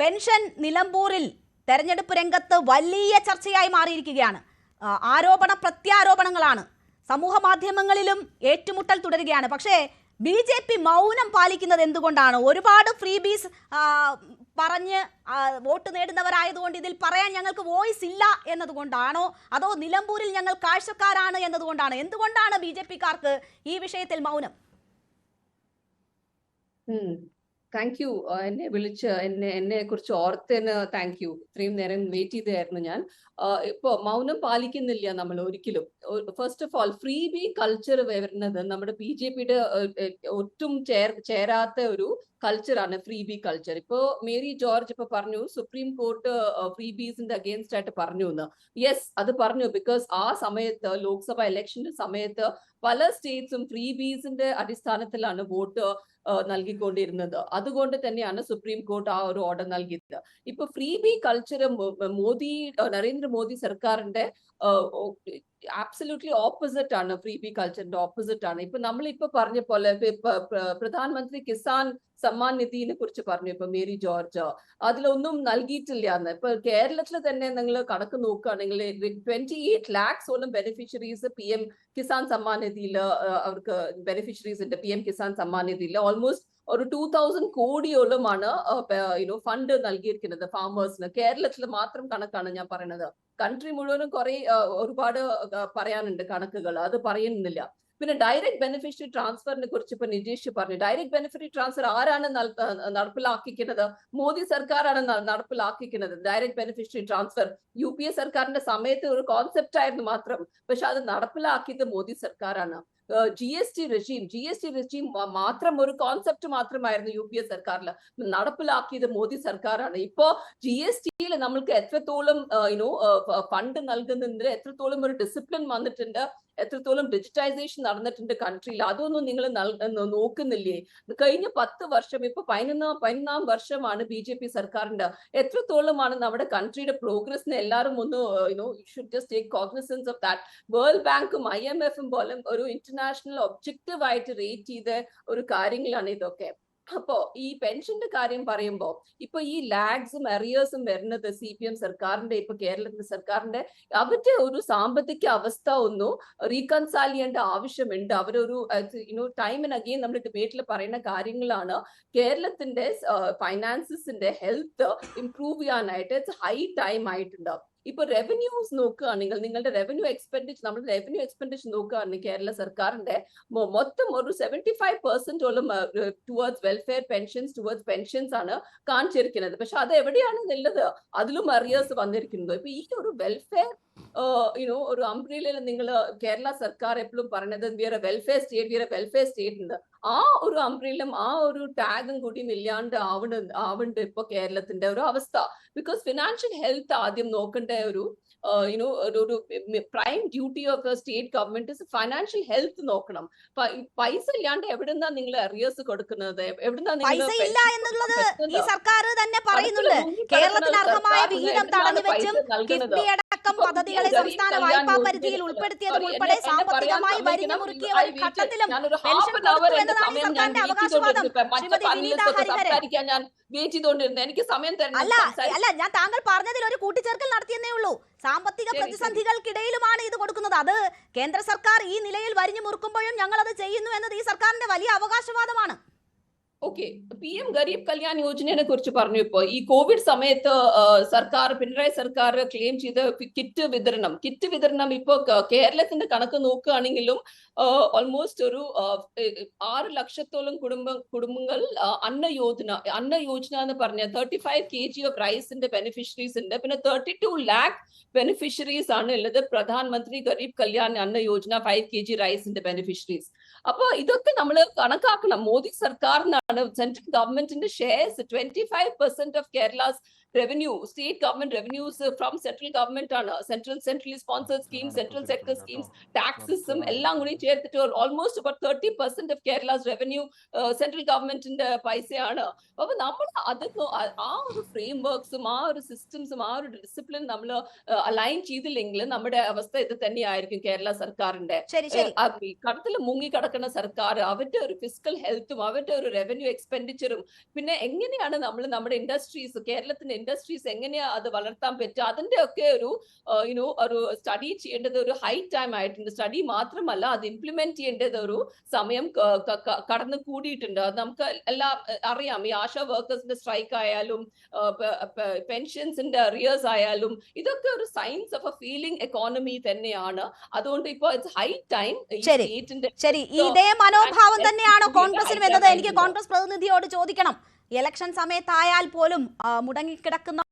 Pension നിലമ്പൂരിൽ തെരഞ്ഞെടുപ്പ് രംഗത്ത് വലിയ ചർച്ചയായി മാറിയിരിക്കുകയാണ്. ആരോപണ പ്രത്യാരോപണങ്ങളാണ് സമൂഹ മാധ്യമങ്ങളിലും ഏറ്റുമുട്ടൽ തുടരുകയാണ്. പക്ഷേ ബി ജെ പി മൗനം പാലിക്കുന്നത് എന്തുകൊണ്ടാണ്? ഒരുപാട് ഫ്രീബീസ് പറഞ്ഞ് വോട്ട് നേടുന്നവരായതുകൊണ്ട് ഇതിൽ പറയാൻ ഞങ്ങൾക്ക് വോയിസ് ഇല്ല എന്നതുകൊണ്ടാണോ? അതോ നിലമ്പൂരിൽ ഞങ്ങൾ കാഴ്ചക്കാരാണ് എന്നതുകൊണ്ടാണ്? എന്തുകൊണ്ടാണ് ബി ജെ പിക്കാർക്ക് ഈ വിഷയത്തിൽ മൗനം? താങ്ക് യു എന്നെ വിളിച്ച് എന്നെ എന്നെ കുറിച്ച് ഓർത്തതിന് താങ്ക് യു ഇത്രയും നേരം വെയിറ്റ് ചെയ്തായിരുന്നു ഞാൻ. ആഹ് ഇപ്പൊ മൗനം പാലിക്കുന്നില്ല നമ്മൾ ഒരിക്കലും. First of all free B culture വരുന്നത് നമ്മുടെ ബി ജെ പിയുടെ ഒട്ടും ചേർ ചേരാത്ത ഒരു കൾച്ചറാണ് ഫ്രീ ബി കൾച്ചർ ഇപ്പോ മേരി ജോർജ് ഇപ്പൊ പറഞ്ഞു സുപ്രീം കോർട്ട് ഫ്രീ ബീസിന്റെ അഗേൻസ്റ്റ് ആയിട്ട് പറഞ്ഞു എന്ന്. യെസ് അത് പറഞ്ഞു ബിക്കോസ് ആ സമയത്ത് ലോക്സഭ ഇലക്ഷന്റെ സമയത്ത് പല സ്റ്റേറ്റ്സും ഫ്രീ ബീസിന്റെ അടിസ്ഥാനത്തിലാണ് വോട്ട് നൽകിക്കൊണ്ടിരുന്നത്. അതുകൊണ്ട് തന്നെയാണ് സുപ്രീം കോർട്ട് ആ ഒരു ഓർഡർ നൽകിയത്. ഇപ്പൊ free B culture Modi Narendra Modi സർക്കാരിന്റെ ആബ്സല്യൂട്ട്ലി ഓപ്പോസിറ്റ് ആണ് ഫ്രീ ബി കൾച്ചറിന്റെ ഓപ്പോസിറ്റ് ആണ്. ഇപ്പൊ നമ്മളിപ്പോ പറഞ്ഞ പോലെ പ്രധാനമന്ത്രി കിസാൻ സമ്മാൻ നിധിനെ കുറിച്ച് പറഞ്ഞു ഇപ്പൊ മേരി ജോർജ്. അതിലൊന്നും നൽകിയിട്ടില്ല എന്ന്. ഇപ്പൊ കേരളത്തിൽ തന്നെ നിങ്ങൾ കണക്ക് നോക്കുകയാണെങ്കിൽ twenty eight ലാക്സോളം beneficiaries P M Kisan Samman നിധിയിൽ അവർക്ക് ബെനിഫിഷ്യറീസ് ഉണ്ട് പി എം കിസാൻ സമ്മാൻ നിധിയിൽ ഓൾമോസ്റ്റ് ഒരു ടൂ തൗസൻഡ് കോടിയോളമാണ് യുനോ ഫണ്ട് നൽകിയിരിക്കുന്നത് ഫാമേഴ്സിന് കേരളത്തിൽ മാത്രം കണക്കാണ് ഞാൻ പറയുന്നത്. കൺട്രി മുഴുവനും കുറെ ഒരുപാട് പറയാനുണ്ട് കണക്കുകൾ. അത് പറയുന്നില്ല. പിന്നെ ഡയറക്റ്റ് ബെനിഫിഷ്യറി ട്രാൻസ്ഫറിനെ കുറിച്ച് ഇപ്പൊ നിജീഷ് പറഞ്ഞു. ഡയറക്റ്റ് ബെനിഫിഷ്യറി ട്രാൻസ്ഫർ ആരാണ് നടപ്പിലാക്കിക്കുന്നത്? മോദി സർക്കാരാണ് നടപ്പിലാക്കിക്കുന്നത്. Direct beneficiary transfer U P A സർക്കാരിന്റെ സമയത്ത് ഒരു കോൺസെപ്റ്റ് ആയിരുന്നു മാത്രം. പക്ഷെ അത് നടപ്പിലാക്കിയത് മോദി സർക്കാരാണ്. G S T regime G S T regime മാത്രം ഒരു കോൺസെപ്റ്റ് മാത്രമായിരുന്നു യു പി എ സർക്കാരിൽ നടപ്പിലാക്കിയത് മോദി സർക്കാരാണ്. ഇപ്പോ ജി എസ് ടിയിൽ നമ്മൾക്ക് എത്രത്തോളം യുനോ ഫണ്ട് നൽകുന്നതിന് എത്രത്തോളം ഒരു ഡിസിപ്ലിൻ വന്നിട്ടുണ്ട് എത്രത്തോളം ഡിജിറ്റൈസേഷൻ നടന്നിട്ടുണ്ട് കൺട്രിയിൽ അതൊന്നും നിങ്ങൾ നോക്കുന്നില്ലേ? കഴിഞ്ഞ പത്ത് വർഷം ഇപ്പൊ പതിനൊന്നാം പതിനൊന്നാം വർഷമാണ് ബി ജെ പി സർക്കാരിന്റെ എത്രത്തോളമാണ് നമ്മുടെ കൺട്രിയുടെ പ്രോഗ്രസിന് എല്ലാവരും ഒന്ന് you know should just take cognizance of that world ബാങ്കും ഐ എം എഫും പോലും ഒരു ഇന്റർനാഷണൽ ഒബ്ജക്റ്റീവ് ആയിട്ട് റേറ്റ് ചെയ്ത ഒരു കാര്യങ്ങളാണ് ഇതൊക്കെ. അപ്പോ ഈ പെൻഷന്റെ കാര്യം പറയുമ്പോൾ ഇപ്പൊ ഈ ലാഗ്സും എറിയേഴ്സും വരുന്നത് സി പി എം സർക്കാരിന്റെ ഇപ്പൊ കേരളത്തിലെ സർക്കാരിന്റെ അവരുടെ ഒരു സാമ്പത്തിക അവസ്ഥ ഒന്നും റീകൺസൈൽ ചെയ്യേണ്ട ആവശ്യമുണ്ട്. അവരൊരു യുനോ ടൈം ആൻഡ് അഗെയിൻ നമ്മൾ ഡിബേറ്റിൽ പറയുന്ന കാര്യങ്ങളാണ്. കേരളത്തിന്റെ ഫൈനാൻസസിന്റെ ഹെൽത്ത് ഇംപ്രൂവ് ചെയ്യാനായിട്ട് ഇറ്റ്സ് ഹൈ ടൈം ആയിട്ടുണ്ട്. ഇപ്പൊ റവന്യൂസ് നോക്കുകയാണെങ്കിൽ നിങ്ങളുടെ റവന്യൂ എക്സ്പെൻഡിച്ചർ നമ്മുടെ റവന്യൂ എക്സ്പെൻഡിച്ചർ നോക്കുകയാണെങ്കിൽ കേരള സർക്കാരിന്റെ മൊത്തം ഒരു seventy five പെർസെന്റോളം towards welfare pensions towards pensions ആണ് കാണിച്ചിരിക്കുന്നത്. പക്ഷെ അത് എവിടെയാണ് ഉള്ളത് അതിലും അറിയേഴ്സ് വന്നിരിക്കുന്നത്. ഇപ്പൊ ഈ ഒരു വെൽഫെയർ യുനോ ഒരു അംബ്രീലയിൽ നിങ്ങൾ കേരള സർക്കാർ എപ്പോഴും പറയുന്നത് we're welfare state we're welfare state ഉണ്ട് ആ ഒരു അംബ്രീലും ആ ഒരു ടാഗും കൂടിയും ഇല്ലാണ്ട് ആവണ ആവുന്നുണ്ട് ഇപ്പൊ കേരളത്തിന്റെ ഒരു അവസ്ഥ. ബിക്കോസ് ഫിനാൻഷ്യൽ ഹെൽത്ത് ആദ്യം നോക്കേണ്ട ഒരു യുനോ ഒരു prime duty of state government financial health നോക്കണം. പൈസ ഇല്ലാണ്ട് എവിടുന്നാ നിങ്ങൾ അറിയേഴ്സ് കൊടുക്കുന്നത്? എവിടുന്നാ പൈസ ഇല്ല എന്നുള്ളത് ഈ സർക്കാർ തന്നെ പറയുന്നുണ്ട്. കേരളത്തിന് അർഹമായ വിഹിതം തടഞ്ഞു വെച്ചും കിഫ്ബി അടക്കം പദ്ധതികളെ സംസ്ഥാന വായ്പാ പരിധിയിൽ ഉൾപ്പെടുത്തിയതും ഉൾപ്പെടെ സാമ്പത്തികമായി വരിഞ്ഞു മുറുക്കിയ ഒരു ഘട്ടത്തിലും പെൻഷൻ കൊടുത്തു എന്നതാണ് ഈ സർക്കാരിന്റെ അവകാശവാദം. ശ്രീമതി വിനീത ഹരിഹരൻ. സംസാരിക്കാൻ ഞാൻ വെയിറ്റ് ചെയ്തുകൊണ്ടിരുന്നത് എനിക്ക് സമയം തരണം. അല്ല അല്ല ഞാൻ താങ്കൾ പറഞ്ഞതിൽ ഒരു കൂട്ടിച്ചേർക്കൽ നടത്തിയെന്നേ ഉള്ളൂ. സാമ്പത്തിക. പ്രതിസന്ധികൾക്കിടയിലുമാണ് ഇത് കൊടുക്കുന്നത്. അത് കേന്ദ്ര സർക്കാർ ഈ നിലയിൽ വരിഞ്ഞു മുറുക്കുമ്പോഴും ഞങ്ങൾ അത് ചെയ്യുന്നു എന്നത് ഈ സർക്കാരിന്റെ വലിയ അവകാശവാദമാണ്. Okay P M Garib Kalyan യോജനയെ കുറിച്ച് പറഞ്ഞു ഇപ്പോ. ഈ കോവിഡ് സമയത്ത് സർക്കാർ പിണറായി സർക്കാർ ക്ലെയിം ചെയ്ത കിറ്റ് വിതരണം. കിറ്റ് വിതരണം ഇപ്പോ കേരളത്തിന്റെ കണക്ക് നോക്കുകയാണെങ്കിലും ഓൾമോസ്റ്റ് ഒരു ആറ് ലക്ഷത്തോളം കുടുംബ കുടുംബങ്ങൾ അന്ന യോജന അന്ന യോജന എന്ന് പറഞ്ഞ thirty five K G of റൈസിന്റെ beneficiaries ഉണ്ട്. പിന്നെ തേർട്ടി ടു ലാക്ക് ബെനിഫിഷ്യറീസ് ആണ് ഉള്ളത്. Pradhan Mantri Garib Kalyan Anna Yojana five K G റൈസിന്റെ beneficiaries അപ്പോൾ ഇതൊക്കെ നമ്മൾ കണക്കാക്കണം. മോദി സർക്കാരിനാണ് സെൻട്രൽ ഗവൺമെന്റിന്റെ shares twenty five percent of Kerala's revenue state government revenues from central government ആണ് central centrally sponsored scheme central sector schemes ടാക്സസും എല്ലാം കൂടി ചേർത്തിട്ട് almost about thirty percent of Kerala's revenue central ഗവൺമെന്റിന്റെ പൈസയാണ് അപ്പൊ നമ്മൾ അത് നോ- ആ- ആ ഒരു ഫ്രെയിം വർക്ക്സും ആ ഒരു സിസ്റ്റംസും ആ ഒരു ഡിസിപ്ലിൻ നമ്മൾ അലൈൻ ചെയ്തില്ലെങ്കിൽ നമ്മുടെ അവസ്ഥ ഇത് തന്നെയായിരിക്കും കേരള സർക്കാരിന്റെ ശരി ശരി. കടത്തിൽ മുങ്ങി കിടക്കുന്ന സർക്കാർ അവരുടെ ഒരു ഫിസിക്കൽ ഹെൽത്തും അവരുടെ ഒരു റവന്യൂ റവന്യൂ എക്സ്പെൻഡിച്ചറും പിന്നെ എങ്ങനെയാണ് നമ്മൾ നമ്മുടെ ഇൻഡസ്ട്രീസ് കേരളത്തിന്റെ ഇൻഡസ്ട്രീസ് എങ്ങനെയാ അത് വളർത്താൻ പറ്റുക? അതിന്റെ ഒക്കെ ഒരു യുനോ ഒരു സ്റ്റഡി ചെയ്യേണ്ടത് ഒരു ഹൈ ടൈം ആയിട്ടുണ്ട്. സ്റ്റഡി മാത്രമല്ല അത് ഇംപ്ലിമെന്റ് ചെയ്യേണ്ടത് ഒരു സമയം കടന്നു കൂടിയിട്ടുണ്ട്. അത് നമുക്ക് എല്ലാം അറിയാം. ഈ ആശാ വർക്കേഴ്സിന്റെ സ്ട്രൈക്ക് ആയാലും പെൻഷൻസിന്റെ അറിയേഴ്സ് ആയാലും ഇതൊക്കെ ഒരു science of a feeling economy തന്നെയാണ്. അതുകൊണ്ട് ഇപ്പൊ ഇറ്റ്സ് ഹൈ ടൈം ശരി. ഇതേ മനോഭാവം തന്നെയാണ് കോൺഗ്രസിനും എന്നത് എനിക്ക് I- കോൺഗ്രസ് പ്രതിനിധിയോട് ചോദിക്കണം. ഇലക്ഷൻ സമയത്തായാൽ പോലും മുടങ്ങിക്കിടക്കുന്ന